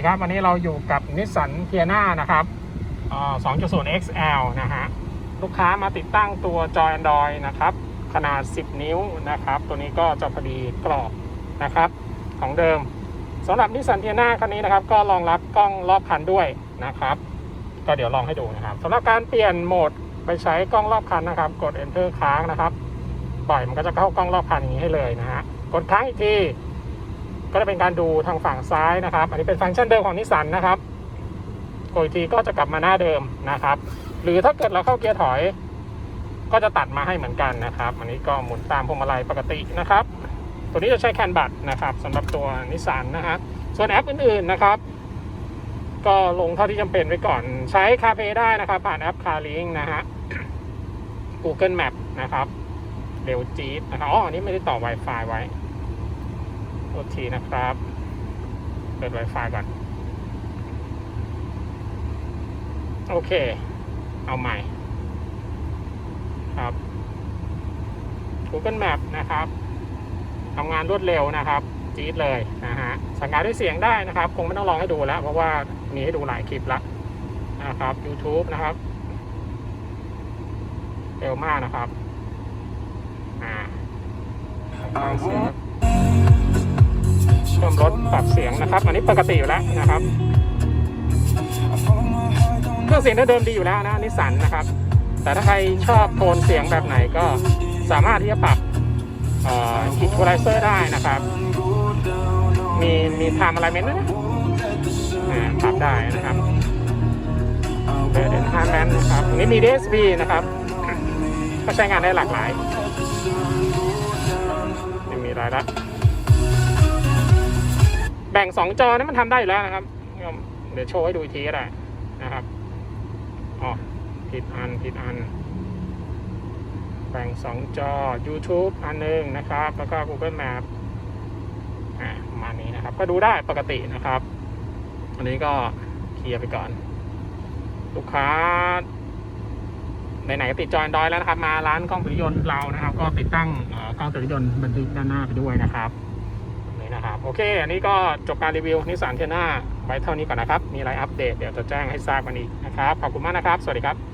ดีครับ วันนี้เราอยู่กับนิสสันเทียนานะครับ 2.0 XL นะฮะ ลูกค้ามาติดตั้งตัวจอย Android นะครับ ขนาด 10 นิ้วนะครับ ตัวนี้ก็จะพอดีกรอบนะครับ ของเดิมสำหรับนิสสันเทียนาคันนี้นะครับ ก็รองรับกล้องรอบคันด้วยนะครับ ก็เดี๋ยวลองให้ดูนะครับสำหรับการเปลี่ยนโหมดไปใช้กล้องรอบคันนะครับ กด enter ค้างนะครับปล่อยมันก็จะเข้ากล้องรอบคันอย่างนี้ให้เลยนะฮะกดค้างอีกที ก็จะเป็นการดูทางฝั่งซ้ายนะครับ อันนี้เป็นฟังก์ชันเดิมของนิสสันนะครับกดทีก็จะกลับมาหน้าเดิมนะครับ หรือถ้าเกิดเราเข้าเกียร์ถอย ก็จะตัดมาให้เหมือนกันนะครับ อันนี้ก็หมุนตามพวงมาลัยปกตินะครับ ตัวนี้จะใช้แคนบัตนะครับสำหรับตัวนิสสันนะครับ ส่วนแอปอื่นๆนะครับ ก็ลงเท่าที่จำเป็นไว้ก่อน ใช้ CarPlay ได้นะครับ ผ่านแอป CarLink นะฮะ Google Map นะครับเร็วจี๊ดนะครับอ๋ออันนี้ไม่ได้ต่อ Wi-Fi ไว้ โทษทีนะครับ เปิด Wi-Fi ก่อน โอเค เอาใหม่ ครับ Google Map นะครับทำงานรวดเร็วนะครับจี๊ดเลยนะฮะสั่งงานด้วยเสียงได้นะครับ คงไม่ต้องลองให้ดูแล้ว เพราะว่ามีให้ดูหลายคลิปแล้วนะครับ YouTube นะครับเร็วมากนะครับ อ่าฟังเสียง เพิ่มลดปรับเสียงนะครับ อันนี้ปกติอยู่แล้วนะครับเครื่องเสียงเดิมดีอยู่แล้วนะนิสสันนะครับ แต่ถ้าใครชอบโทนเสียงแบบไหนก็สามารถที่จะปรับอ่ออินคูไลเซอร์ได้นะครับ มีมีทำอะไรเมนด้วยนะปรับได้นะครับเดนฮาร์แมนนะครับอันนี้มี DSP นะครับ ก็ใช้งานได้หลากหลายไม่มีอะไรละ แบ่งสองจอนี่มันทำได้อยู่แล้วนะครับ เดี๋ยวโชว์ให้ดูอีกทีก็ได้นะครับอ๋อผิดอันผิดอัน แบ่งสองจอ YouTube อันหนึงนะครับ แล้วก็ Google Map อ่ามานี้นะครับ ก็ดูได้ปกตินะครับ อันนี้ก็เคลียร์ไปก่อน ลูกค้าไหนๆก็ติดจอยดอยแล้วนะครับ มาร้านกล้องสุริยนต์เรานะครับ ก็ติดตั้งกล้องสุริยนต์บันทึกด้านหน้าไปด้วยนะครับ นี่นะครับ โอเค อันนี้ก็จบการรีวิวนิสสันเทียนาไว้เท่านี้ก่อนนะครับ มีอะไรอัปเดตเดี๋ยวจะแจ้งให้ทราบกันอีกนะครับ ขอบคุณมากนะครับ สวัสดีครับ